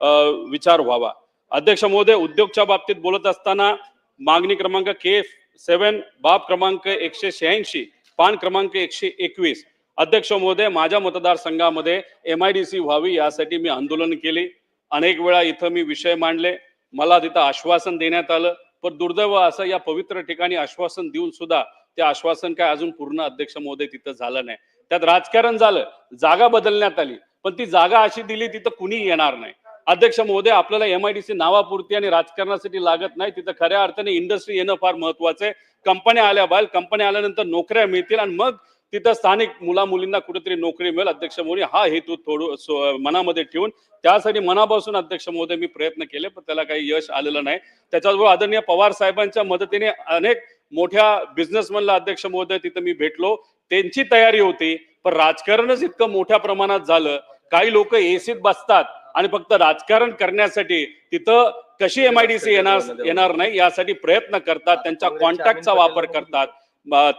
विचार व्हावा. अध्यक्ष महोदय उद्योगच्या बाबतीत बोलत असताना मागणी क्रमांक के सेवन बाब क्रमांक एकशे शहाऐंशी पान क्रमांक एकशे एकवीस. अध्यक्ष महोदय माझ्या मतदारसंघामध्ये एम आय डी सी व्हावी यासाठी मी आंदोलन केले. अनेक वेळा इथं मी विषय मांडले. मला तिथं आश्वासन देण्यात आलं. पण दुर्दैव असं या पवित्र ठिकाणी आश्वासन देऊन सुद्धा ते आश्वासन काय अजून पूर्ण अध्यक्ष महोदय तिथं झालं नाही. त्यात राजकारण झालं. जागा बदलण्यात आली. पण ती जागा अशी दिली तिथं कुणी येणार नाही. अध्यक्ष महोदय आपल्याला एम आय डी सी नावापुरती आणि राजकारणासाठी लागत नाही. तिथं खऱ्या अर्थाने इंडस्ट्री येणं फार महत्वाचं आहे. कंपन्या आल्या बाहेर कंपन्या आल्यानंतर नोकऱ्या मिळतील आणि मग तिथं स्थानिक मुला मुलींना कुठेतरी नोकरी मिळेल. अध्यक्ष महोदय हा हेतू थोडं मनामध्ये ठेवून त्यासाठी मनापासून अध्यक्ष महोदय मी प्रयत्न केले पण त्याला काही यश आलेलं नाही. त्याच्याबरोबर आदरणीय पवार साहेबांच्या मदतीने अनेक मोठ्या बिझनेसमॅनला अध्यक्ष महोदय तिथं मी भेटलो. त्यांची तयारी होती पण राजकारणच इतकं मोठ्या प्रमाणात झालं. काही लोक एसीत बसतात. आणि फक्त राजकारण करण्यासाठी तिथं कशी एम आय डी सी येणार येणार नाही यासाठी प्रयत्न करतात त्यांच्या कॉन्टॅक्टचा वापर करतात.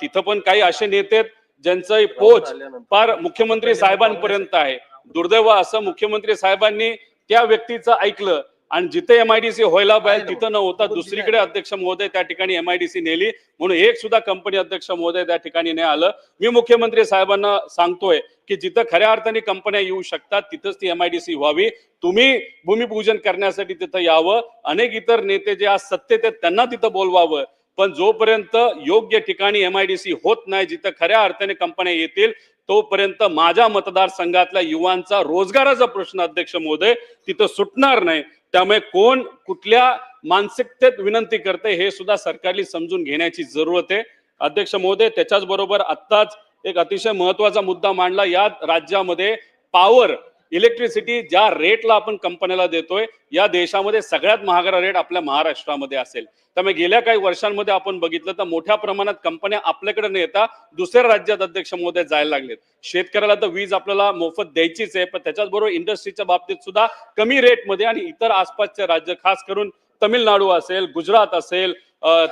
तिथं पण काही असे नेते ज्यांचं पोच फार मुख्यमंत्री साहेबांपर्यंत आहे. दुर्दैव असं मुख्यमंत्री साहेबांनी त्या व्यक्तीचं ऐकलं आणि जिथे एमआयडीसी व्हायला पाहिजे तिथं न होता दुसरीकडे अध्यक्ष महोदय त्या ठिकाणी एमआयडीसी नेली. म्हणून एक सुद्धा कंपनी अध्यक्ष महोदय त्या ठिकाणी नाही आलं. मी मुख्यमंत्री साहेबांना सांगतोय की जिथं खऱ्या अर्थाने कंपन्या येऊ शकतात तिथंच ती एमआयडीसी व्हावी. तुम्ही भूमिपूजन करण्यासाठी तिथं यावं. अनेक इतर नेते जे आज सत्तेत आहेत त्यांना तिथं बोलवावं. पण जोपर्यंत योग्य ठिकाणी एमआयडीसी होत नाही जिथं खऱ्या अर्थाने कंपन्या येतील तोपर्यंत माझ्या मतदारसंघातल्या युवांचा रोजगाराचा प्रश्न अध्यक्ष महोदय तिथं सुटणार नाही. त्यामुळे कोण कुठल्या मानसिकतेत विनंती करते हे सुद्धा सरकारने समजून घेण्याची जरूरत आहे. अध्यक्ष महोदय त्याच्याच बरोबर आत्ताच एक अतिशय महत्त्वाचा मुद्दा मांडला. या राज्यामध्ये पॉवर इलेक्ट्रिसिटी ज्या रेटला आपण कंपन्याला देतोय या देशामध्ये सगळ्यात महागडा रेट आपल्या महाराष्ट्रामध्ये असेल. त्यामुळे गेल्या काही वर्षांमध्ये आपण बघितलं तर मोठ्या प्रमाणात कंपन्या आपल्याकडे न येता दुसऱ्या राज्यात अध्यक्ष महोदय जायला लागलेत. शेतकऱ्याला तर वीज आपल्याला मोफत द्यायचीच आहे पण त्याच्याचबरोबर इंडस्ट्रीच्या बाबतीत सुद्धा कमी रेटमध्ये आणि इतर आसपासचे राज्य खास करून तमिळनाडू असेल गुजरात असेल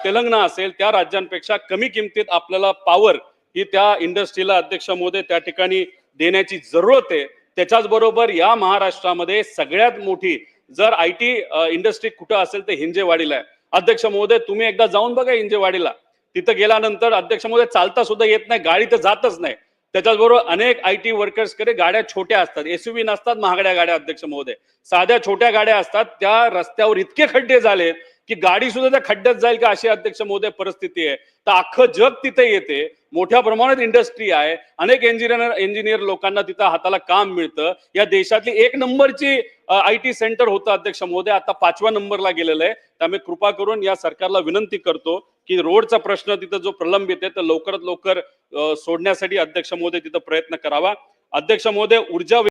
तेलंगणा असेल त्या राज्यांपेक्षा कमी किमतीत आपल्याला पॉवर ही त्या इंडस्ट्रीला अध्यक्ष महोदय त्या ठिकाणी देण्याची जरूरत आहे. त्याच्याच बरोबर या महाराष्ट्रामध्ये सगळ्यात मोठी जर आय टी इंडस्ट्री कुठं असेल तर हिंजेवाडीला आहे. अध्यक्ष महोदय तुम्ही एकदा जाऊन बघा हिंजेवाडीला. तिथं गेल्यानंतर अध्यक्ष महोदय चालता सुद्धा येत नाही गाडी तर जातच नाही. त्याच्याचबरोबर अनेक आय टी वर्कर्सकडे गाड्या छोट्या असतात. एसयूव्ही नसतात महागड्या गाड्या अध्यक्ष महोदय. साध्या छोट्या गाड्या असतात त्या रस्त्यावर इतके खड्डे झालेत की गाडी सुद्धा त्या खड्ड्यात जाईल का अशी अध्यक्ष महोदय परिस्थिती आहे. तर अख्खं जग तिथे येते. मोठ्या प्रमाणात इंडस्ट्री आहे. अनेक इंजिनियर इंजिनियर लोकांना तिथं हाताला काम मिळतं. या देशातली एक नंबरची आय टी सेंटर होतं अध्यक्ष महोदय. आता पाचव्या नंबरला गेलेलं आहे. त्यामुळे कृपा करून या सरकारला विनंती करतो की रोडचा प्रश्न तिथं जो प्रलंबित आहे तर लवकरात लवकर सोडण्यासाठी अध्यक्ष महोदय तिथं प्रयत्न करावा. अध्यक्ष महोदय ऊर्जा